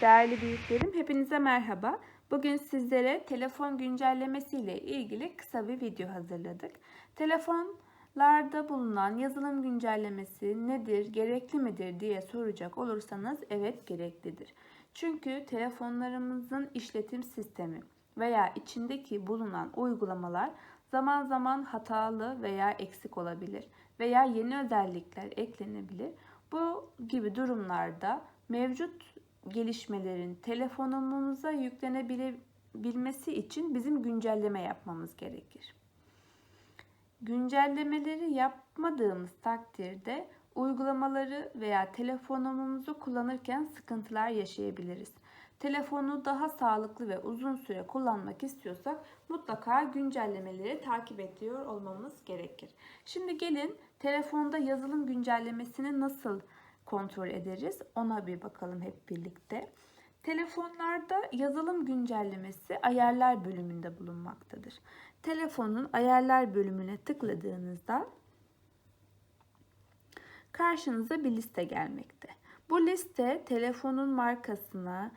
Değerli büyüklerim, hepinize merhaba. Bugün sizlere telefon güncellemesi ile ilgili kısa bir video hazırladık. Telefonlarda bulunan yazılım güncellemesi nedir, gerekli midir diye soracak olursanız evet gereklidir. Çünkü telefonlarımızın işletim sistemi veya içindeki bulunan uygulamalar zaman zaman hatalı veya eksik olabilir veya yeni özellikler eklenebilir. Bu gibi durumlarda mevcut gelişmelerin telefonumuza yüklenebilmesi için bizim güncelleme yapmamız gerekir. Güncellemeleri yapmadığımız takdirde uygulamaları veya telefonumuzu kullanırken sıkıntılar yaşayabiliriz. Telefonu daha sağlıklı ve uzun süre kullanmak istiyorsak mutlaka güncellemeleri takip ediyor olmamız gerekir. Şimdi gelin telefonda yazılım güncellemesini nasıl kontrol ederiz? Ona bir bakalım hep birlikte. Telefonlarda yazılım güncellemesi ayarlar bölümünde bulunmaktadır. Telefonun ayarlar bölümüne tıkladığınızda karşınıza bir liste gelmekte. Bu liste telefonun markasına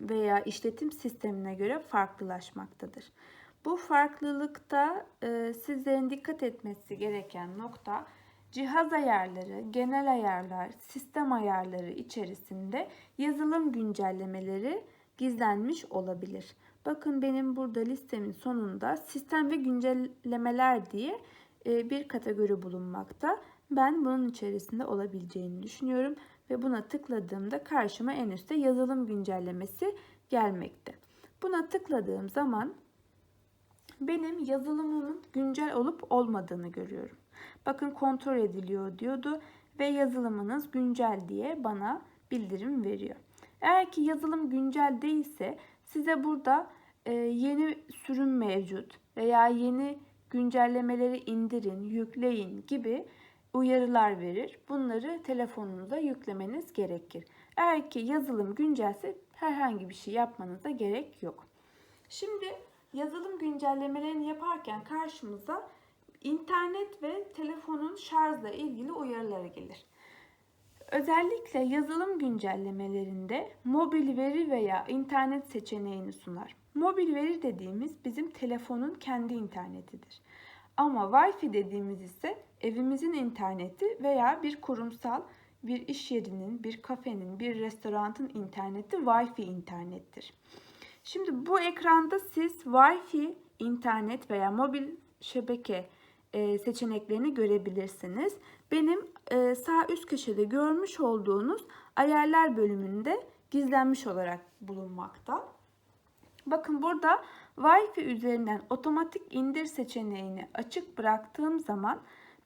veya işletim sistemine göre farklılaşmaktadır. Bu farklılıkta sizlerin dikkat etmesi gereken nokta cihaz ayarları, genel ayarlar, sistem ayarları içerisinde yazılım güncellemeleri gizlenmiş olabilir. Bakın benim burada listemin sonunda sistem ve güncellemeler diye bir kategori bulunmakta. Ben bunun içerisinde olabileceğini düşünüyorum ve buna tıkladığımda karşıma en üstte yazılım güncellemesi gelmekte. Buna tıkladığım zaman benim yazılımımın güncel olup olmadığını görüyorum. Bakın kontrol ediliyor diyordu ve yazılımınız güncel diye bana bildirim veriyor. Eğer ki yazılım güncel değilse size burada e, yeni sürüm mevcut veya yeni güncellemeleri indirin, yükleyin gibi uyarılar verir. Bunları telefonunuza yüklemeniz gerekir. Eğer ki yazılım güncelse herhangi bir şey yapmanıza gerek yok. Şimdi yazılım güncellemelerini yaparken karşımıza internet ve telefonun şarjla ilgili uyarıları gelir. Özellikle yazılım güncellemelerinde mobil veri veya internet seçeneğini sunar. Mobil veri dediğimiz bizim telefonun kendi internetidir. Ama Wi-Fi dediğimiz ise evimizin interneti veya bir kurumsal bir iş yerinin, bir kafenin, bir restoranın interneti Wi-Fi internettir. Şimdi bu ekranda siz Wi-Fi internet veya mobil şebeke e, seçeneklerini görebilirsiniz. Benim e, sağ üst köşede görmüş olduğunuz ayarlar bölümünde gizlenmiş olarak bulunmakta. Bakın burada Wi-Fi üzerinden otomatik indir seçeneğini açık bıraktığım zaman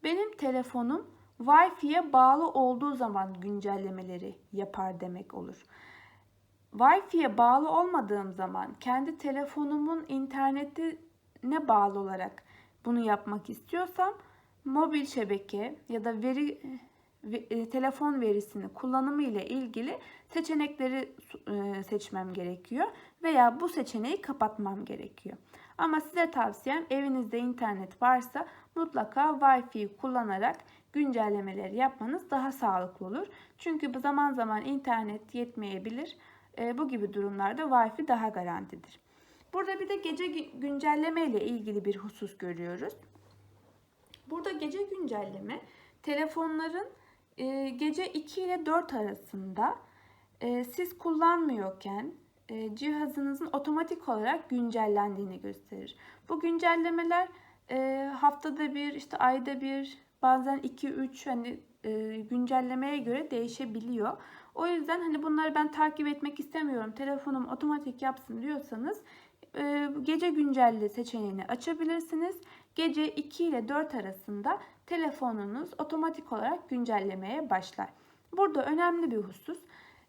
benim telefonum Wi-Fi'ye bağlı olduğu zaman güncellemeleri yapar demek olur. Wi-Fi'ye bağlı olmadığım zaman kendi telefonumun internetine bağlı olarak bunu yapmak istiyorsam mobil şebeke ya da veri e, telefon verisini kullanımı ile ilgili seçenekleri e, seçmem gerekiyor veya bu seçeneği kapatmam gerekiyor. Ama size tavsiyem evinizde internet varsa mutlaka Wi-Fi kullanarak güncellemeleri yapmanız daha sağlıklı olur. Çünkü bu zaman zaman internet yetmeyebilir. E, bu gibi durumlarda Wi-Fi daha garantidir. Burada bir de gece güncelleme ile ilgili bir husus görüyoruz. Burada gece güncelleme telefonların e, gece 2 ile 4 arasında e, siz kullanmıyorken e, cihazınızın otomatik olarak güncellendiğini gösterir. Bu güncellemeler haftada bir, işte ayda bir, bazen 2-3 hani güncellemeye göre değişebiliyor. O yüzden hani bunları ben takip etmek istemiyorum. Telefonum otomatik yapsın diyorsanız gece güncelle seçeneğini açabilirsiniz. Gece 2 ile 4 arasında telefonunuz otomatik olarak güncellemeye başlar. Burada önemli bir husus.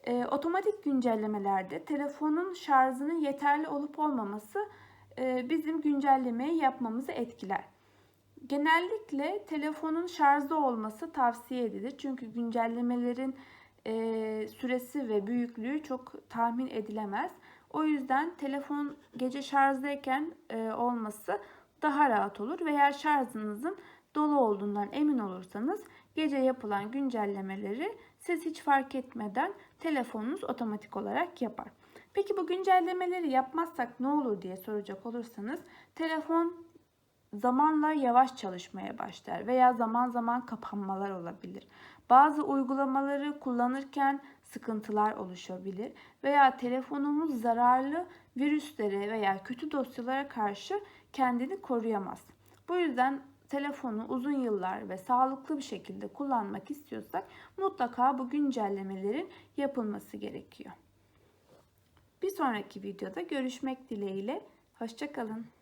E, otomatik güncellemelerde telefonun şarjının yeterli olup olmaması e, bizim güncellemeyi yapmamızı etkiler. Genellikle telefonun şarjda olması tavsiye edilir. Çünkü güncellemelerin e, süresi ve büyüklüğü çok tahmin edilemez. O yüzden telefon gece şarjdayken e, olması daha rahat olur veya şarjınızın dolu olduğundan emin olursanız gece yapılan güncellemeleri siz hiç fark etmeden telefonunuz otomatik olarak yapar. Peki bu güncellemeleri yapmazsak ne olur diye soracak olursanız telefon zamanla yavaş çalışmaya başlar veya zaman zaman kapanmalar olabilir. Bazı uygulamaları kullanırken sıkıntılar oluşabilir veya telefonumuz zararlı virüslere veya kötü dosyalara karşı kendini koruyamaz. Bu yüzden telefonu uzun yıllar ve sağlıklı bir şekilde kullanmak istiyorsak mutlaka bu güncellemelerin yapılması gerekiyor. Bir sonraki videoda görüşmek dileğiyle. Hoşçakalın.